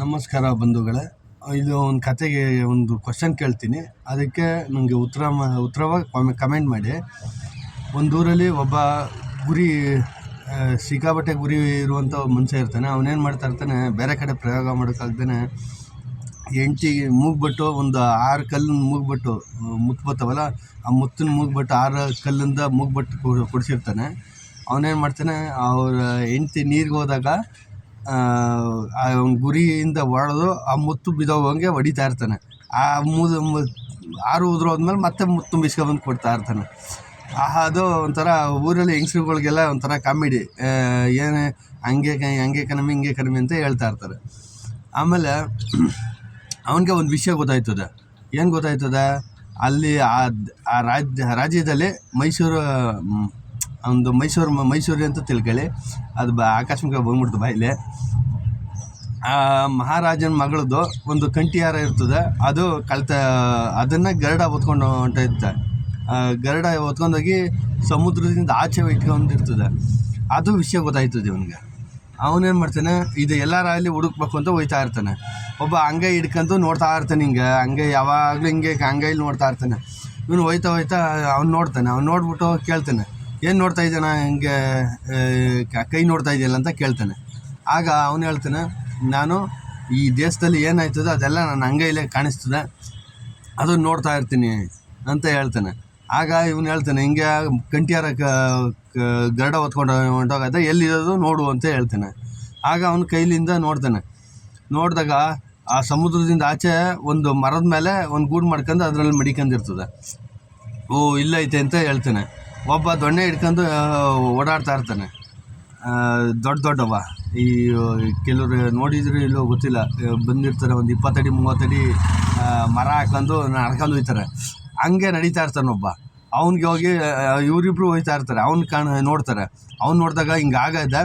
ನಮಸ್ಕಾರ ಬಂಧುಗಳೇ. ಇದು ಒಂದು ಕತೆಗೆ ಒಂದು ಕ್ವಶನ್ ಕೇಳ್ತೀನಿ. ಅದಕ್ಕೆ ನನಗೆ ಉತ್ತರ ಉತ್ತರವಾಗಿ ಕಮೆಂಟ್ ಮಾಡಿ. ಒಂದು ಊರಲ್ಲಿ ಒಬ್ಬ ಗುರಿ ಸಿಕ್ಕಾಪಟ್ಟೆ ಗುರಿ ಇರುವಂಥ ಮನುಷ್ಯ ಇರ್ತಾನೆ. ಅವನೇನು ಮಾಡ್ತಾ ಇರ್ತಾನೆ, ಬೇರೆ ಕಡೆ ಪ್ರಯೋಗ ಮಾಡೋಕ್ಕಾಗ್ದೇ ಎಂಟಿ ಮೂಗ್ಬಿಟ್ಟು ಒಂದು ಆರು ಕಲ್ಲನ್ನು ಮೂಗ್ಬಿಟ್ಟು ಮುತ್ತು ಬರ್ತಾವಲ್ಲ ಆ ಮುತ್ತಿನ ಮೂಗ್ಬಿಟ್ಟು ಆರು ಕಲ್ಲಿಂದ ಮೂಗ್ಬಿಟ್ಟು ಕೊಡಿಸಿರ್ತಾನೆ. ಅವನೇನು ಮಾಡ್ತಾನೆ, ಅವ್ರ ಹೆಂಡ್ತಿ ನೀರಿಗೆ ಹೋದಾಗ ಅವ್ನ ಗುರಿಯಿಂದ ಹೊಡೆದು ಆ ಮುತ್ತು ಬಿದ್ದೋಗಂಗೆ ಹೊಡಿತಾ ಇರ್ತಾನೆ. ಆ ಮುದ ಆರು ಆರು ಉದ್ರೋದ್ಮೇಲೆ ಮತ್ತೆ ಮುತ್ತು ತುಂಬಿಸ್ಕೊಬಂದು ಕೊಡ್ತಾ ಇರ್ತಾನೆ. ಅದು ಒಂಥರ ಊರಲ್ಲಿ ಹೆಂಗಸ್ರುಗಳಿಗೆಲ್ಲ ಒಂಥರ ಕಾಮಿಡಿ. ಏನು ಹಂಗೆ ಹಂಗೆ ಕಣಮಿ, ಹಿಂಗೆ ಕಣಮಿ ಅಂತ ಹೇಳ್ತಾ ಇರ್ತಾರೆ. ಆಮೇಲೆ ಅವನಿಗೆ ಒಂದು ವಿಷಯ ಗೊತ್ತಾಯ್ತದ. ಏನು ಗೊತ್ತಾಯ್ತದ? ಅಲ್ಲಿ ಆ ಆ ರಾಜ್ಯ ರಾಜ್ಯದಲ್ಲಿ ಮೈಸೂರು ಒಂದು ಮೈಸೂರು ಮೈಸೂರು ಅಂತ ತಿಳ್ಕೊಳ್ಳಿ. ಅದು ಬ ಆಕಸ್ಮಿಕ ಬಂದ್ಬಿಡ್ತು ಬಾಯಿಲೆ. ಆ ಮಹಾರಾಜನ ಮಗಳದ್ದು ಒಂದು ಕಂಠಿಯಾರ ಇರ್ತದೆ. ಅದು ಕಳ್ತ, ಅದನ್ನು ಗರಡ ಹೊತ್ಕೊಂಡು ಹೊಂಟೈತೆ ಆ ಗರುಡ ಹೊತ್ಕೊಂಡೋಗಿ ಸಮುದ್ರದಿಂದ ಆಚೆ ಇಟ್ಕೊಂಡಿರ್ತದೆ. ಅದು ವಿಷಯ ಗೊತ್ತಾಯ್ತದೆ ಇವನಿಗೆ. ಅವನೇನು ಮಾಡ್ತಾನೆ, ಇದು ಎಲ್ಲರ ಅಲ್ಲಿ ಹುಡುಕ್ಬೇಕು ಅಂತ ಹೋಯ್ತಾ ಇರ್ತಾನೆ. ಒಬ್ಬ ಹಂಗೆ ಹಿಡ್ಕೊಂಡು ನೋಡ್ತಾ ಇರ್ತಾನೆ ಹಿಂಗೆ. ಹಂಗೆ ಯಾವಾಗಲೂ ಹಿಂಗೆ ಅಂಗೈಲಿ ನೋಡ್ತಾ ಇರ್ತಾನೆ. ಇವನು ಹೋಯ್ತಾ ಹೋಯ್ತಾ ಅವ್ನು ನೋಡ್ತಾನೆ. ಅವ್ನು ನೋಡ್ಬಿಟ್ಟು ಕೇಳ್ತಾನೆ, ಏನು ನೋಡ್ತಾ ಇದ್ದಾನೆ ಹಿಂಗೆ ಕೈ ನೋಡ್ತಾ ಇದೆಯಲ್ಲ? ಅಂತ ಕೇಳ್ತಾನೆ. ಆಗ ಅವನು ಹೇಳ್ತಾನೆ ನಾನು ಈ ದೇಶದಲ್ಲಿ ಏನಾಯ್ತದೆ ಅದೆಲ್ಲ ನನ್ನ ಅಂಗೈಲೇ ಕಾಣಿಸ್ತದೆ. ಅದನ್ನು ನೋಡ್ತಾ ಇರ್ತೀನಿ ಅಂತ ಹೇಳ್ತಾನೆ. ಆಗ ಇವನು ಹೇಳ್ತಾನೆ, ಹಿಂಗೆ ಕಂಟಿಯಾರ ಗರಡ ಹೊತ್ಕೊಂಡು ಹೊಂಟೋಗತ್ತೆ ಎಲ್ಲಿರೋದು ನೋಡು ಅಂತ ಹೇಳ್ತಾನೆ. ಆಗ ಅವನ ಕೈಲಿಂದ ನೋಡ್ತಾನೆ. ನೋಡಿದಾಗ ಆ ಸಮುದ್ರದಿಂದ ಆಚೆ ಒಂದು ಮರದ ಮೇಲೆ ಒಂದು ಗೂಡು ಮಾಡ್ಕೊಂಡು ಅದರಲ್ಲಿ ಮಡಿಕೊಂಡಿರ್ತದೆ. ಓ, ಇಲ್ಲೈತೆ ಅಂತ ಹೇಳ್ತಾನೆ. ಒಬ್ಬ ದೊಣ್ಣೆ ಹಿಡ್ಕೊಂಡು ಓಡಾಡ್ತಾ ಇರ್ತಾನೆ. ದೊಡ್ಡ ದೊಡ್ಡವ. ಈ, ಕೆಲವರು ನೋಡಿದ್ರು ಇಲ್ಲೋ ಗೊತ್ತಿಲ್ಲ. ಬಂದಿರ್ತಾರೆ ಒಂದು ಇಪ್ಪತ್ತಡಿ, ಮೂವತ್ತಡಿ ಮರ ಹಾಕೊಂಡು ನಡ್ಕೊಂಡು ಹೋಗ್ತಾರೆ. ಹಂಗೆ ನಡೀತಾ ಇರ್ತಾನೆ ಒಬ್ಬ. ಅವ್ನಿಗೆ ಹೋಗಿ ಇವರಿಬ್ರು ಹೋಗ್ತಾ ಇರ್ತಾರೆ. ಅವ್ನು ಕಾಣ, ನೋಡ್ತಾರೆ. ಅವ್ನು ನೋಡಿದಾಗ ಹಿಂಗೆ ಆಗೈತೆ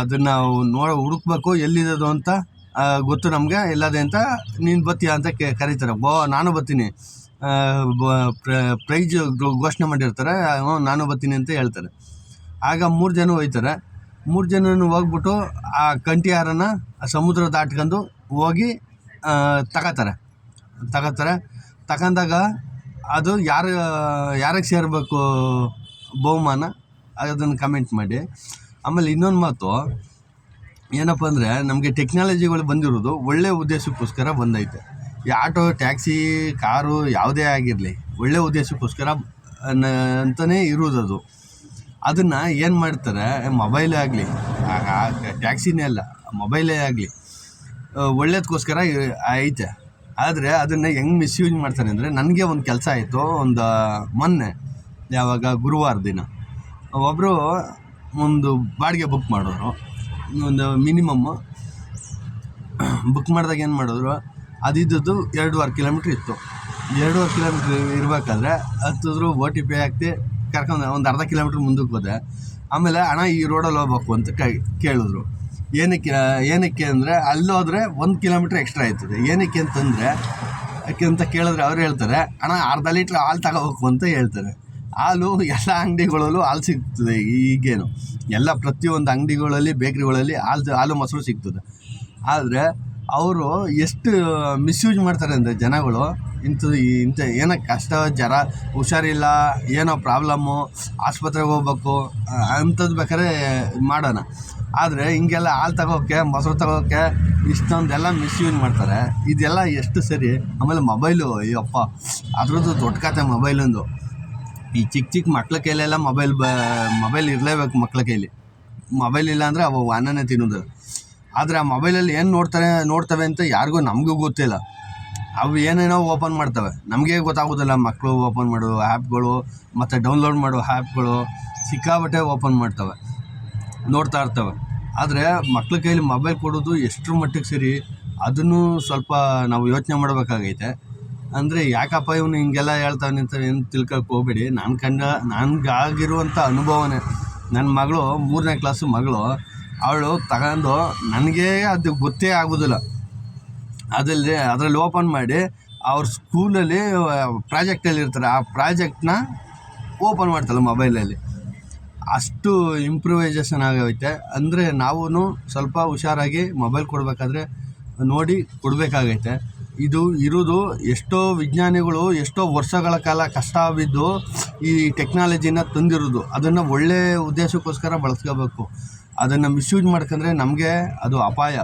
ಅದನ್ನು ನೋ, ಹುಡುಕ್ಬೇಕು, ಎಲ್ಲಿದ್ದು ಅಂತ ಗೊತ್ತು ನಮಗೆ, ಎಲ್ಲದೆ ಅಂತ ನೀನು ಬತ್ತೀಯ ಅಂತ ಕೆ, ಕರೀತಾರೆ. ಬೋ, ನಾನು ಬರ್ತೀನಿ ಪ್ರೈಜ್ ಘೋಷಣೆ ಮಾಡಿರ್ತಾರೆ. ನಾನು ಬರ್ತೀನಿ ಅಂತ ಹೇಳ್ತಾರೆ. ಆಗ ಮೂರು ಜನ ಹೋಗ್ತಾರೆ ಮೂರು ಜನನು ಹೋಗ್ಬಿಟ್ಟು ಆ ಕಂಠಿ ಹಾರನ ಸಮುದ್ರ ದಾಟ್ಕೊಂಡು ಹೋಗಿ ತಗೋತಾರೆ. ತಗೋತಾರೆ. ತಗೊಂಡಾಗ ಅದು ಯಾರು, ಯಾರಿಗೆ ಸೇರಬೇಕು ಬಹುಮಾನ? ಅದನ್ನು ಕಮೆಂಟ್ ಮಾಡಿ. ಆಮೇಲೆ ಇನ್ನೊಂದು ಮಾತು, ಏನಪ್ಪ ಅಂದರೆ ನಮಗೆ ಟೆಕ್ನಾಲಜಿಗಳು ಬಂದಿರೋದು ಒಳ್ಳೆಯ ಉದ್ದೇಶಕ್ಕೋಸ್ಕರ ಬಂದೈತೆ. ಈ ಆಟೋ, ಟ್ಯಾಕ್ಸಿ, ಕಾರು ಯಾವುದೇ ಆಗಿರಲಿ ಒಳ್ಳೆಯ ಉದ್ದೇಶಕ್ಕೋಸ್ಕರ ಅಂತಲೇ ಇರೋದದು. ಅದನ್ನು ಏನು ಮಾಡ್ತಾರೆ ಮೊಬೈಲೇ ಆಗಲಿ ಟ್ಯಾಕ್ಸಿನೇ ಅಲ್ಲ ಮೊಬೈಲೇ ಆಗಲಿ ಒಳ್ಳೇದಕ್ಕೋಸ್ಕರ ಐತೆ. ಆದರೆ ಅದನ್ನು ಹೆಂಗೆ ಮಿಸ್ಯೂಸ್ ಮಾಡ್ತಾರೆ ಅಂದರೆ, ನನಗೆ ಒಂದು ಕೆಲಸ ಆಯಿತು, ಒಂದು, ಮೊನ್ನೆ, ಯಾವಾಗ, ಗುರುವಾರ ದಿನ. ಒಬ್ಬರು ಒಂದು ಬಾಡಿಗೆ ಬುಕ್ ಮಾಡೋರು ಒಂದು ಮಿನಿಮಮ್ ಬುಕ್ ಮಾಡಿದಾಗ ಏನು ಮಾಡಿದ್ರು ಅದಿದ್ದದ್ದು ಎರಡೂವರೆ ಕಿಲೋಮೀಟ್ರ್ ಇತ್ತು. ಎರಡೂವರೆ ಕಿಲೋಮೀಟ್ರ್ ಇರಬೇಕಾದ್ರೆ, ಹತ್ತಿದ್ರು ಓ ಟಿ ಪಿ ಹಾಕ್ತಿ ಕರ್ಕೊಂಡು ಒಂದು ಅರ್ಧ ಕಿಲೋಮೀಟ್ರ್ ಮುಂದಕ್ಕೆ ಹೋದೆ. ಆಮೇಲೆ, ಅಣ್ಣ, ಈ ರೋಡಲ್ಲಿ ಹೋಗ್ಬೇಕು ಅಂತ ಕೇಳಿದ್ರು. ಏನಕ್ಕೆ ಏನಕ್ಕೆ? ಅಂದರೆ ಅಲ್ಲೋದ್ರೆ ಒಂದು ಕಿಲೋಮೀಟ್ರ್ ಎಕ್ಸ್ಟ್ರಾ ಆಯ್ತದೆ. ಏನಕ್ಕೆ? ಅಂತಂದರೆ, ಯಾಕೆ ಅಂತ ಕೇಳಿದ್ರೆ ಅವ್ರು ಹೇಳ್ತಾರೆ, ಅಣ್ಣ, ಅರ್ಧ ಲೀಟ್ರ್ ಹಾಲು ತಗೋಬೇಕು ಅಂತ ಹೇಳ್ತಾರೆ. ಹಾಲು, ಎಲ್ಲ ಅಂಗಡಿಗಳಲ್ಲೂ ಹಾಲು ಸಿಗ್ತದೆ ಈಗೇನು. ಎಲ್ಲ ಪ್ರತಿಯೊಂದು ಅಂಗಡಿಗಳಲ್ಲಿ, ಬೇಕ್ರಿಗಳಲ್ಲಿ ಹಾಲು ಹಾಲು ಮೊಸರು ಸಿಗ್ತದೆ. ಆದರೆ ಅವರು ಎಷ್ಟು ಮಿಸ್ಯೂಸ್ ಮಾಡ್ತಾರೆ ಅಂದರೆ ಜನಗಳು, ಇಂಥದ್ದು ಇಂಥ ಏನೋ ಕಷ್ಟ ಜರ ಹುಷಾರಿಲ್ಲ, ಏನೋ ಪ್ರಾಬ್ಲಮ್ಮು ಆಸ್ಪತ್ರೆಗೆ ಹೋಗ್ಬೇಕು ಅಂಥದ್ದು ಬೇಕಾದ್ರೆ ಮಾಡೋಣ. ಆದರೆ ಹಿಂಗೆಲ್ಲ ಹಾಲು ತಗೋಕ್ಕೆ ಮೊಸರು ತಗೋಕ್ಕೆ ಇಷ್ಟೊಂದೆಲ್ಲ ಮಿಸ್ಯೂಸ್ ಮಾಡ್ತಾರೆ. ಇದೆಲ್ಲ ಎಷ್ಟು ಸರಿ, ಆಮೇಲೆ ಮೊಬೈಲು ಅಯ್ಯಪ್ಪ, ಅದ್ರದ್ದು ದೊಡ್ಡ ಕತೆ ಮೊಬೈಲೊಂದು ಈ ಚಿಕ್ಕ ಚಿಕ್ಕ ಮಕ್ಳ ಕೈಲೆಲ್ಲ ಮೊಬೈಲ್ ಬ ಮೊಬೈಲ್ ಇರಲೇಬೇಕು ಮಕ್ಳ ಕೈಲಿ. ಮೊಬೈಲ್ ಇಲ್ಲ ಅಂದರೆ ಅವು ಅನ್ನನೇ ತಿನ್ನೋದು. ಆದರೆ ಆ ಮೊಬೈಲಲ್ಲಿ ಏನು ನೋಡ್ತಾರೆ, ನೋಡ್ತವೆ ಅಂತ ಯಾರಿಗೂ ನಮಗೂ ಗೊತ್ತಿಲ್ಲ. ಅವು ಏನೇನೋ ಓಪನ್ ಮಾಡ್ತವೆ. ನಮಗೆ ಗೊತ್ತಾಗೋದಿಲ್ಲ ಮಕ್ಕಳು ಓಪನ್ ಮಾಡೋ ಆ್ಯಪ್ಗಳು ಮತ್ತು ಡೌನ್ಲೋಡ್ ಮಾಡೋ ಆ್ಯಪ್ಗಳು ಸಿಕ್ಕಾಬಟ್ಟೆ ಓಪನ್ ಮಾಡ್ತವೆ. ನೋಡ್ತಾ ಇರ್ತವೆ. ಆದರೆ ಮಕ್ಳ ಕೈಲಿ ಮೊಬೈಲ್ ಕೊಡೋದು ಎಷ್ಟರ ಮಟ್ಟಿಗೆ ಸರಿ, ಅದನ್ನು ಸ್ವಲ್ಪ ನಾವು ಯೋಚನೆ ಮಾಡಬೇಕಾಗೈತೆ. ಅಂದರೆ ಯಾಕಪ್ಪ ಇವನು ಹಿಂಗೆಲ್ಲ ಹೇಳ್ತಾನೆ ಅಂತ ಏನು ತಿಳ್ಕೊಳಕ್ಕೆ ಹೋಗ್ಬೇಡಿ. ನಾನು ಕಂಡ ನನಗಾಗಿರುವಂಥ ಅನುಭವನೇ. ನನ್ನ ಮಗಳು ಮೂರನೇ ಕ್ಲಾಸು ಮಗಳು. ಅವಳು ತಗೊಂಡು ನನಗೆ ಅದು ಗೊತ್ತೇ ಆಗೋದಿಲ್ಲ. ಅದರಲ್ಲಿ ಅದರಲ್ಲಿ ಓಪನ್ ಮಾಡಿ ಅವ್ರ ಸ್ಕೂಲಲ್ಲಿ ಪ್ರಾಜೆಕ್ಟಲ್ಲಿ ಇರ್ತಾರೆ. ಆ ಪ್ರಾಜೆಕ್ಟ್ನ ಓಪನ್ ಮಾಡ್ತಾಳೆ ಮೊಬೈಲಲ್ಲಿ ಅಷ್ಟು ಇಂಪ್ರೂವೈಸೇಷನ್ ಆಗೋಯ್ತೆ ಅಂದರೆ ನಾವು ಸ್ವಲ್ಪ ಹುಷಾರಾಗಿ ಮೊಬೈಲ್ ಕೊಡಬೇಕಾದ್ರೆ ನೋಡಿ ಕೊಡಬೇಕಾಗೈತೆ. ಇದು ಇರೋದು ಎಷ್ಟೋ ವಿಜ್ಞಾನಿಗಳು ಎಷ್ಟೋ ವರ್ಷಗಳ ಕಾಲ ಕಷ್ಟ ಬಿದ್ದು ಈ ಟೆಕ್ನಾಲಜಿನ ತಂದಿರೋದು. ಅದನ್ನು ಒಳ್ಳೆಯ ಉದ್ದೇಶಕ್ಕೋಸ್ಕರ ಬಳಸ್ಕೋಬೇಕು. ಅದನ್ನು ಮಿಸ್ಯೂಸ್ ಮಾಡ್ಕೊಂಡ್ರೆ ನಮಗೆ ಅದು ಅಪಾಯ.